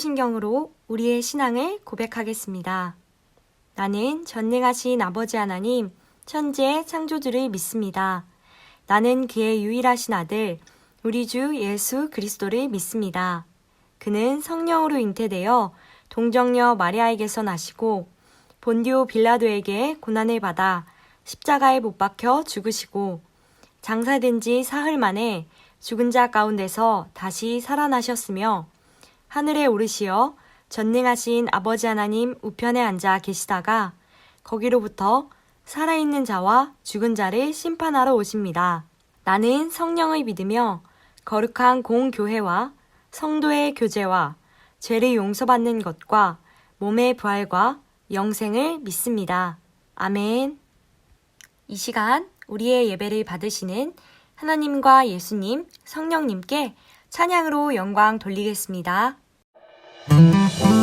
사도신경으로 우리의 신앙을 고백하겠습니다. 나는 전능하신 아버지 하나님, 천지의 창조주를 믿습니다. 나는 그의 유일하신 아들, 우리 주 예수 그리스도를 믿습니다. 그는 성령으로 잉태되어 동정녀 마리아에게서 나시고 본디오 빌라도에게 고난을 받아 십자가에 못 박혀 죽으시고 장사된 지 사흘 만에 죽은 자 가운데서 다시 살아나셨으며 하늘에 오르시어 전능하신 아버지 하나님 우편에 앉아 계시다가 거기로부터 살아있는 자와 죽은 자를 심판하러 오십니다. 나는 성령을 믿으며 거룩한 공교회와 성도의 교제와 죄를 용서받는 것과 몸의 부활과 영생을 믿습니다. 아멘. 이 시간 우리의 예배를 받으시는 하나님과 예수님, 성령님께 찬양으로 영광 돌리겠습니다. 주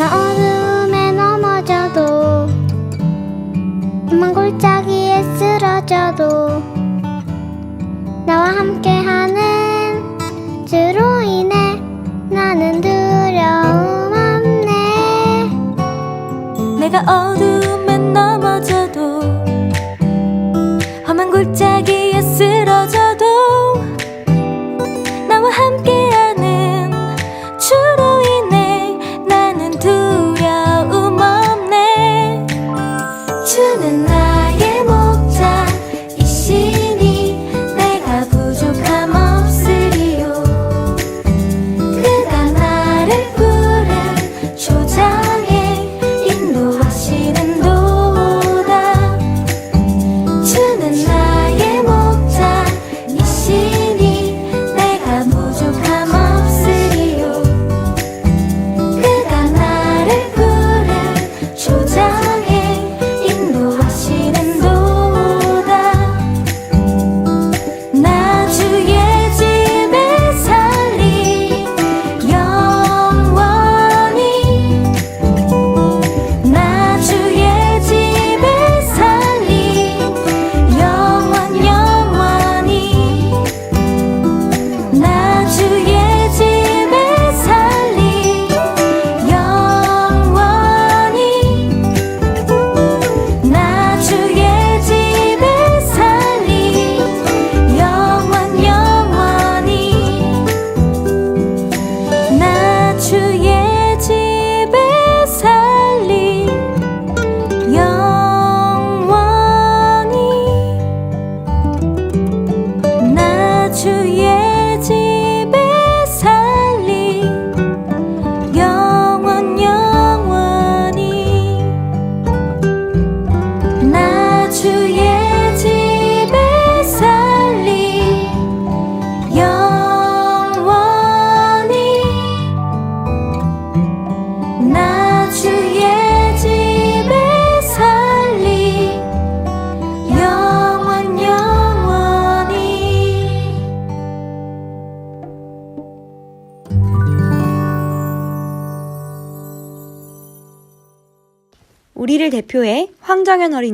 내가 어둠에 넘어져도 험한 골짜기에 쓰러져도 나와 함께하는 주로 인해 나는 두려움 없네. 내가 어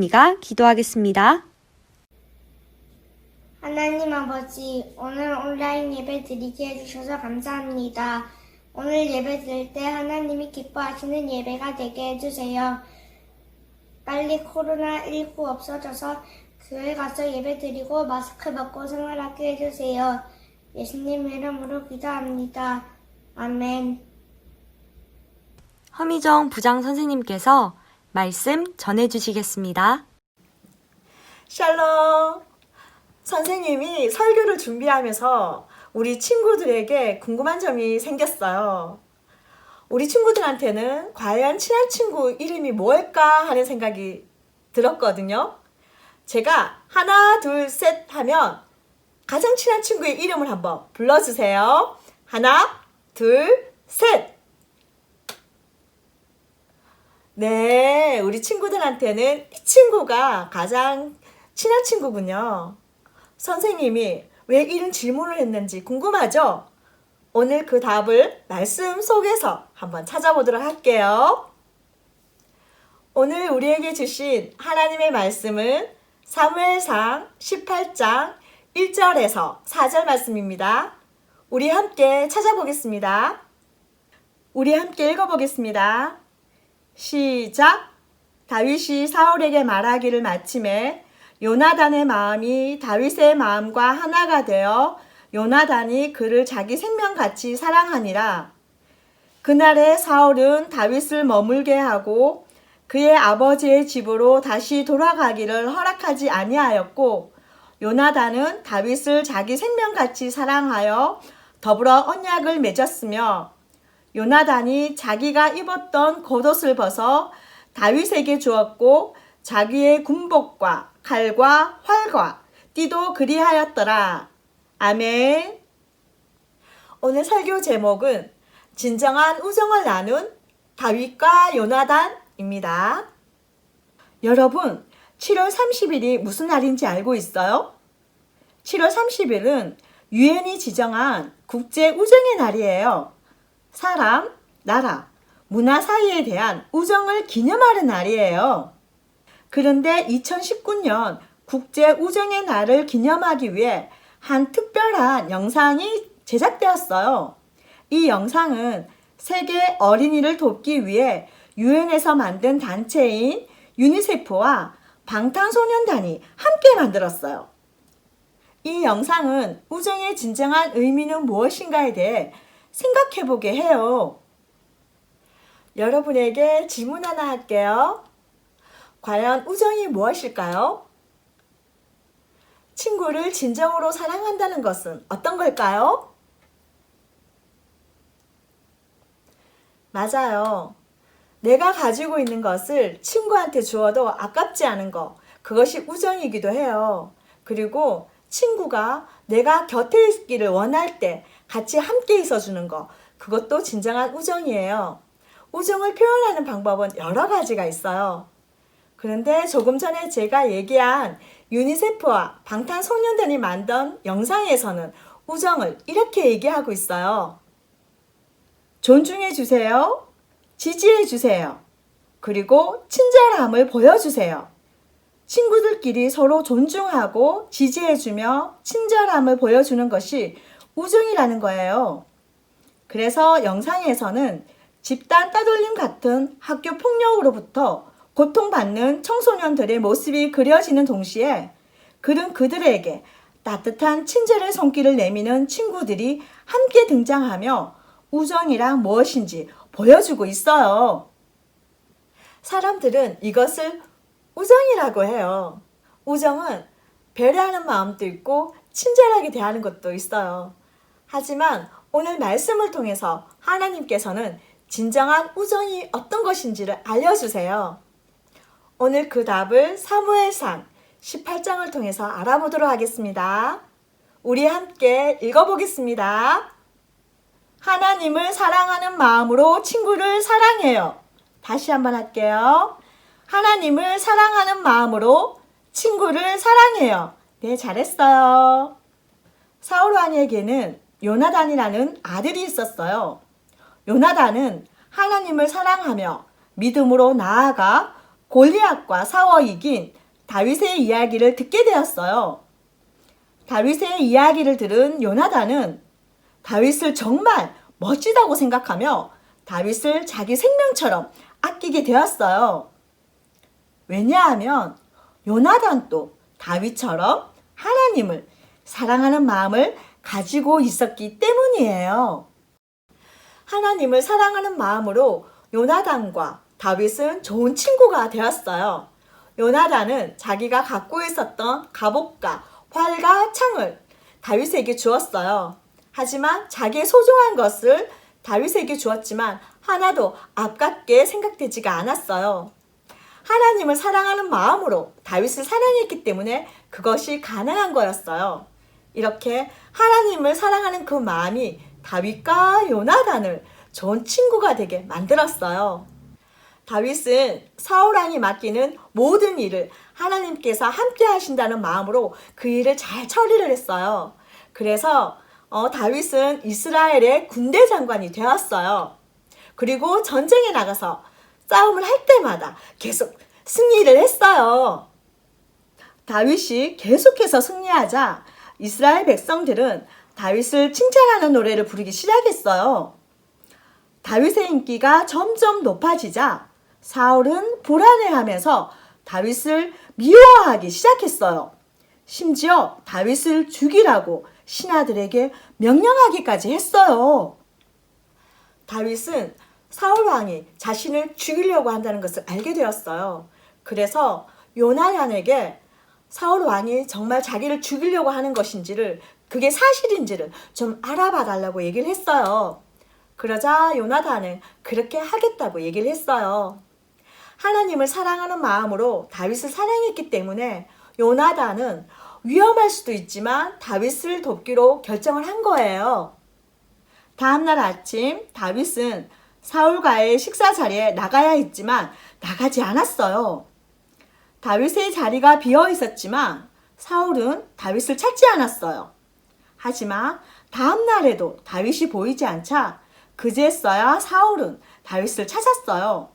어린이가 기도하겠습니다. 하나님 아버지, 오늘 온라인 예배 드리게 해주셔서 감사합니다. 오늘 예배 드릴 때 하나님이 기뻐하시는 예배가 되게 해주세요. 빨리 코로나19 없어져서 교회 가서 예배 드리고 마스크 벗고 생활하게 해주세요. 예수님 이름으로 기도합니다. 아멘. 허미정 부장 선생님께서 말씀 전해주시겠습니다. 샬롬! 선생님이 설교를 준비하면서 우리 친구들에게 궁금한 점이 생겼어요. 우리 친구들한테는 과연 친한 친구 이름이 뭘까 하는 생각이 들었거든요. 제가 하나, 둘, 셋 하면 가장 친한 친구의 이름을 한번 불러주세요. 하나, 둘, 셋! 네, 우리 친구들한테는 이 친구가 가장 친한 친구군요. 선생님이 왜 이런 질문을 했는지 궁금하죠? 오늘 그 답을 말씀 속에서 한번 찾아보도록 할게요. 오늘 우리에게 주신 하나님의 말씀은 사무엘상 18장 1절에서 4절 말씀입니다. 우리 함께 찾아보겠습니다. 우리 함께 읽어보겠습니다. 시작. 다윗이 사울에게 말하기를 마침에 요나단의 마음이 다윗의 마음과 하나가 되어 요나단이 그를 자기 생명같이 사랑하니라. 그날에 사울은 다윗을 머물게 하고 그의 아버지의 집으로 다시 돌아가기를 허락하지 아니하였고 요나단은 다윗을 자기 생명같이 사랑하여 더불어 언약을 맺었으며 요나단이 자기가 입었던 겉옷을 벗어 다윗에게 주었고 자기의 군복과 칼과 활과 띠도 그리하였더라. 아멘. 오늘 설교 제목은 진정한 우정을 나눈 다윗과 요나단입니다. 여러분, 7월 30일이 무슨 날인지 알고 있어요? 7월 30일은 유엔이 지정한 국제 우정의 날이에요. 사람, 나라, 문화 사이에 대한 우정을 기념하는 날이에요. 그런데 2019년 국제 우정의 날을 기념하기 위해 한 특별한 영상이 제작되었어요. 이 영상은 세계 어린이를 돕기 위해 유엔에서 만든 단체인 유니세프와 방탄소년단이 함께 만들었어요. 이 영상은 우정의 진정한 의미는 무엇인가에 대해 생각해 보게 해요. 여러분에게 질문 하나 할게요. 과연 우정이 무엇일까요? 친구를 진정으로 사랑한다는 것은 어떤 걸까요? 맞아요. 내가 가지고 있는 것을 친구한테 주어도 아깝지 않은 거, 그것이 우정이기도 해요. 그리고 친구가 내가 곁에 있기를 원할 때 같이 함께 있어주는 거, 그것도 진정한 우정이에요. 우정을 표현하는 방법은 여러 가지가 있어요. 그런데 조금 전에 제가 얘기한 유니세프와 방탄소년단이 만든 영상에서는 우정을 이렇게 얘기하고 있어요. 존중해 주세요. 지지해 주세요. 그리고 친절함을 보여주세요. 친구들끼리 서로 존중하고 지지해주며 친절함을 보여주는 것이 우정이라는 거예요. 그래서 영상에서는 집단 따돌림 같은 학교 폭력으로부터 고통받는 청소년들의 모습이 그려지는 동시에 그는 그들에게 따뜻한 친절의 손길을 내미는 친구들이 함께 등장하며 우정이란 무엇인지 보여주고 있어요. 사람들은 이것을 우정이라고 해요. 우정은 배려하는 마음도 있고 친절하게 대하는 것도 있어요. 하지만 오늘 말씀을 통해서 하나님께서는 진정한 우정이 어떤 것인지를 알려주세요. 오늘 그 답을 사무엘상 18장을 통해서 알아보도록 하겠습니다. 우리 함께 읽어보겠습니다. 하나님을 사랑하는 마음으로 친구를 사랑해요. 다시 한번 할게요. 하나님을 사랑하는 마음으로 친구를 사랑해요. 네, 잘했어요. 사울 왕에게는 요나단이라는 아들이 있었어요. 요나단은 하나님을 사랑하며 믿음으로 나아가 골리앗과 싸워 이긴 다윗의 이야기를 듣게 되었어요. 다윗의 이야기를 들은 요나단은 다윗을 정말 멋지다고 생각하며 다윗을 자기 생명처럼 아끼게 되었어요. 왜냐하면 요나단도 다윗처럼 하나님을 사랑하는 마음을 가지고 있었기 때문이에요. 하나님을 사랑하는 마음으로 요나단과 다윗은 좋은 친구가 되었어요. 요나단은 자기가 갖고 있었던 갑옷과 활과 창을 다윗에게 주었어요. 하지만 자기의 소중한 것을 다윗에게 주었지만 하나도 아깝게 생각되지가 않았어요. 하나님을 사랑하는 마음으로 다윗을 사랑했기 때문에 그것이 가능한 거였어요. 이렇게 하나님을 사랑하는 그 마음이 다윗과 요나단을 좋은 친구가 되게 만들었어요. 다윗은 사울 왕이 맡기는 모든 일을 하나님께서 함께 하신다는 마음으로 그 일을 잘 처리를 했어요. 그래서 어, 다윗은 이스라엘의 군대 장관이 되었어요. 그리고 전쟁에 나가서 싸움을 할 때마다 계속 승리를 했어요. 다윗이 계속해서 승리하자 이스라엘 백성들은 다윗을 칭찬하는 노래를 부르기 시작했어요. 다윗의 인기가 점점 높아지자 사울은 불안해하면서 다윗을 미워하기 시작했어요. 심지어 다윗을 죽이라고 신하들에게 명령하기까지 했어요. 다윗은 사울 왕이 자신을 죽이려고 한다는 것을 알게 되었어요. 그래서 요나단에게 사울 왕이 정말 자기를 죽이려고 하는 것인지를 그게 사실인지를 좀 알아봐 달라고 얘기를 했어요. 그러자 요나단은 그렇게 하겠다고 얘기를 했어요. 하나님을 사랑하는 마음으로 다윗을 사랑했기 때문에 요나단은 위험할 수도 있지만 다윗을 돕기로 결정을 한 거예요. 다음날 아침 다윗은 사울과의 식사 자리에 나가야 했지만 나가지 않았어요. 다윗의 자리가 비어 있었지만 사울은 다윗을 찾지 않았어요. 하지만 다음 날에도 다윗이 보이지 않자 그제서야 사울은 다윗을 찾았어요.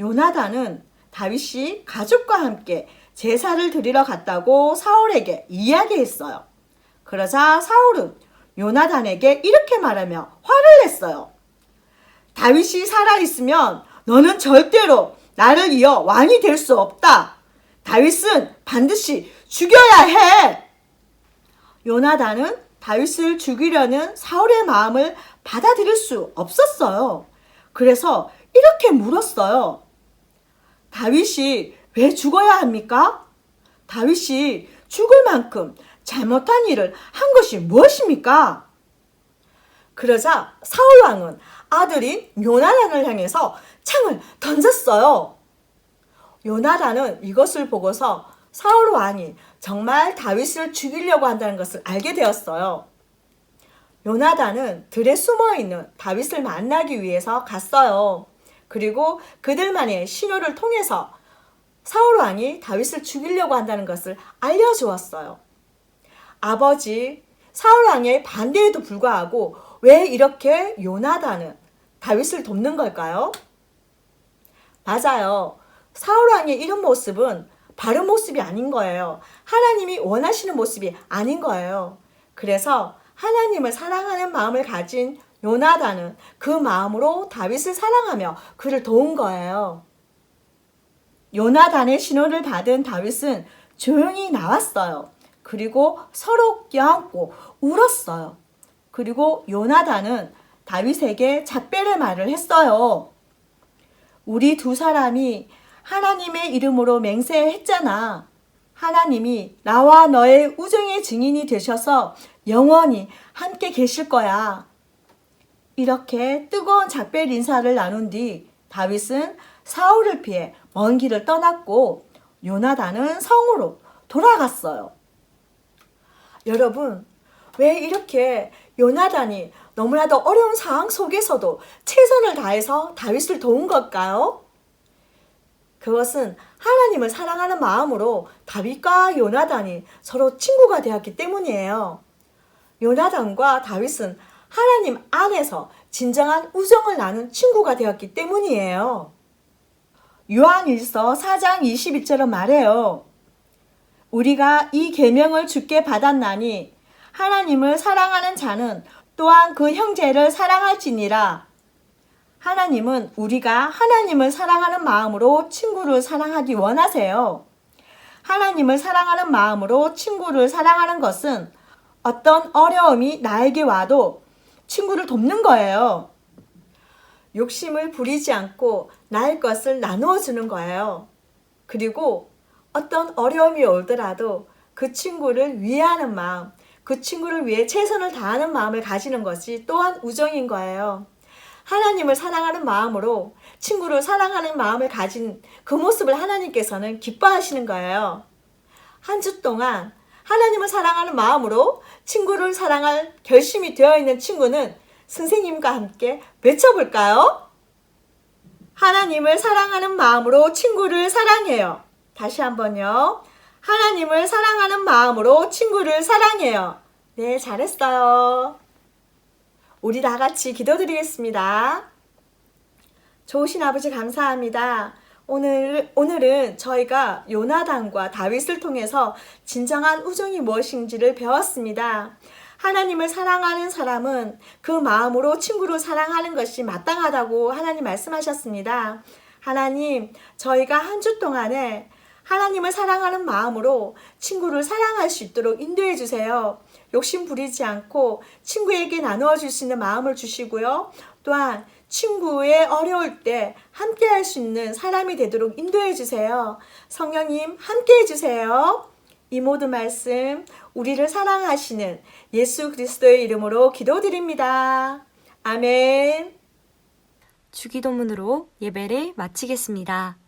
요나단은 다윗이 가족과 함께 제사를 드리러 갔다고 사울에게 이야기했어요. 그러자 사울은 요나단에게 이렇게 말하며 화를 냈어요. 다윗이 살아있으면 너는 절대로 나를 이어 왕이 될 수 없다. 다윗은 반드시 죽여야 해. 요나단은 다윗을 죽이려는 사울의 마음을 받아들일 수 없었어요. 그래서 이렇게 물었어요. 다윗이 왜 죽어야 합니까? 다윗이 죽을 만큼 잘못한 일을 한 것이 무엇입니까? 그러자 사울 왕은 아들인 요나단을 향해서 창을 던졌어요. 요나단은 이것을 보고서 사울 왕이 정말 다윗을 죽이려고 한다는 것을 알게 되었어요. 요나단은 들에 숨어 있는 다윗을 만나기 위해서 갔어요. 그리고 그들만의 신호를 통해서 사울 왕이 다윗을 죽이려고 한다는 것을 알려주었어요. 아버지 사울 왕의 반대에도 불구하고 왜 이렇게 요나단은 다윗을 돕는 걸까요? 맞아요. 사울 왕의 이런 모습은 바른 모습이 아닌 거예요. 하나님이 원하시는 모습이 아닌 거예요. 그래서 하나님을 사랑하는 마음을 가진 요나단은 그 마음으로 다윗을 사랑하며 그를 도운 거예요. 요나단의 신호를 받은 다윗은 조용히 나왔어요. 그리고 서로 껴안고 울었어요. 그리고 요나단은 다윗에게 작별의 말을 했어요. 우리 두 사람이 하나님의 이름으로 맹세했잖아. 하나님이 나와 너의 우정의 증인이 되셔서 영원히 함께 계실 거야. 이렇게 뜨거운 작별 인사를 나눈 뒤 다윗은 사울을 피해 먼 길을 떠났고 요나단은 성으로 돌아갔어요. 여러분, 왜 이렇게 요나단이 너무나도 어려운 상황 속에서도 최선을 다해서 다윗을 도운 걸까요? 그것은 하나님을 사랑하는 마음으로 다윗과 요나단이 서로 친구가 되었기 때문이에요. 요나단과 다윗은 하나님 안에서 진정한 우정을 나눈 친구가 되었기 때문이에요. 요한일서 4장 21절은 말해요. 우리가 이 계명을 주께 받았나니 하나님을 사랑하는 자는 또한 그 형제를 사랑할지니라. 하나님은 우리가 하나님을 사랑하는 마음으로 친구를 사랑하기 원하세요. 하나님을 사랑하는 마음으로 친구를 사랑하는 것은 어떤 어려움이 나에게 와도 친구를 돕는 거예요. 욕심을 부리지 않고 나의 것을 나누어 주는 거예요. 그리고 어떤 어려움이 오더라도 그 친구를 위하는 마음, 그 친구를 위해 최선을 다하는 마음을 가지는 것이 또한 우정인 거예요. 하나님을 사랑하는 마음으로 친구를 사랑하는 마음을 가진 그 모습을 하나님께서는 기뻐하시는 거예요. 한 주 동안 하나님을 사랑하는 마음으로 친구를 사랑할 결심이 되어 있는 친구는 선생님과 함께 외쳐볼까요? 하나님을 사랑하는 마음으로 친구를 사랑해요. 다시 한번요. 하나님을 사랑하는 마음으로 친구를 사랑해요. 네, 잘했어요. 우리 다 같이 기도드리겠습니다. 좋으신 아버지 감사합니다. 오늘, 오늘은 저희가 요나단과 다윗을 통해서 진정한 우정이 무엇인지를 배웠습니다. 하나님을 사랑하는 사람은 그 마음으로 친구를 사랑하는 것이 마땅하다고 하나님 말씀하셨습니다. 하나님, 저희가 한 주 동안에 하나님을 사랑하는 마음으로 친구를 사랑할 수 있도록 인도해 주세요. 욕심 부리지 않고 친구에게 나누어 줄 수 있는 마음을 주시고요. 또한 친구의 어려울 때 함께 할 수 있는 사람이 되도록 인도해 주세요. 성령님 함께 해 주세요. 이 모든 말씀 우리를 사랑하시는 예수 그리스도의 이름으로 기도드립니다. 아멘. 주기도문으로 예배를 마치겠습니다.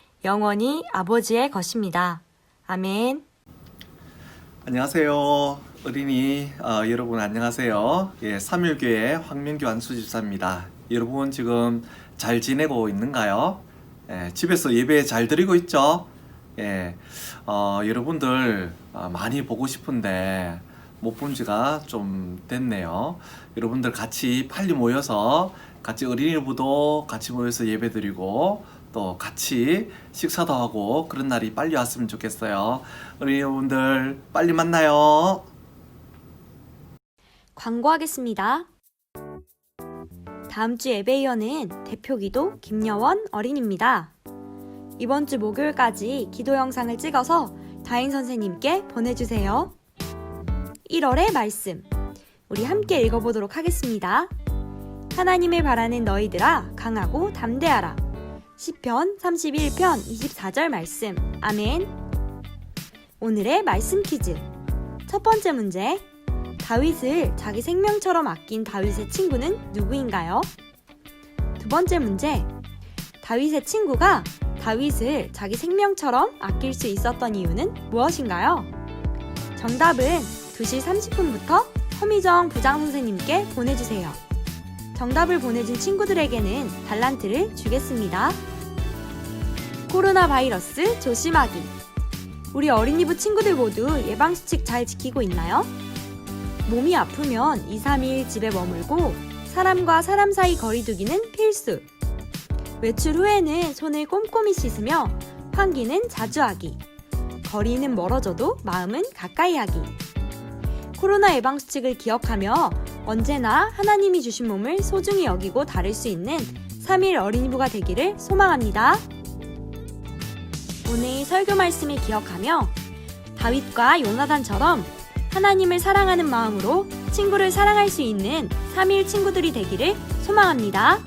영원히 아버지의 것입니다. 아멘. 안녕하세요. 어린이 어, 여러분 안녕하세요. 예, 3일교회 황민규 안수집사입니다. 여러분 지금 잘 지내고 있는가요? 예, 집에서 예배 잘 드리고 있죠? 예, 어, 여러분들 어, 많이 보고 싶은데 못 본 지가 좀 됐네요. 여러분들 같이 빨리 모여서 같이 어린이부도 같이 모여서 예배 드리고 또 같이 식사도 하고 그런 날이 빨리 왔으면 좋겠어요. 어린이 여러분들 빨리 만나요. 광고하겠습니다. 다음 주 예배위원은 대표기도 김여원 어린입니다. 이번 주 목요일까지 기도 영상을 찍어서 다인 선생님께 보내주세요. 1월의 말씀. 우리 함께 읽어보도록 하겠습니다. 하나님을 바라는 너희들아 강하고 담대하라. 시편 31편 24절 말씀. 아멘. 오늘의 말씀 퀴즈. 첫 번째 문제. 다윗을 자기 생명처럼 아낀 다윗의 친구는 누구인가요? 두 번째 문제. 다윗의 친구가 다윗을 자기 생명처럼 아낄 수 있었던 이유는 무엇인가요? 정답은 2시 30분부터 허미정 부장 선생님께 보내주세요. 정답을 보내준 친구들에게는 달란트를 주겠습니다. 코로나 바이러스 조심하기. 우리 어린이부 친구들 모두 예방수칙 잘 지키고 있나요? 몸이 아프면 2, 3일 집에 머물고 사람과 사람 사이 거리두기는 필수. 외출 후에는 손을 꼼꼼히 씻으며 환기는 자주 하기. 거리는 멀어져도 마음은 가까이 하기. 코로나 예방수칙을 기억하며 언제나 하나님이 주신 몸을 소중히 여기고 다룰 수 있는 3일 어린이부가 되기를 소망합니다. 오늘 설교 말씀을 기억하며 다윗과 요나단처럼 하나님을 사랑하는 마음으로 친구를 사랑할 수 있는 3일 친구들이 되기를 소망합니다.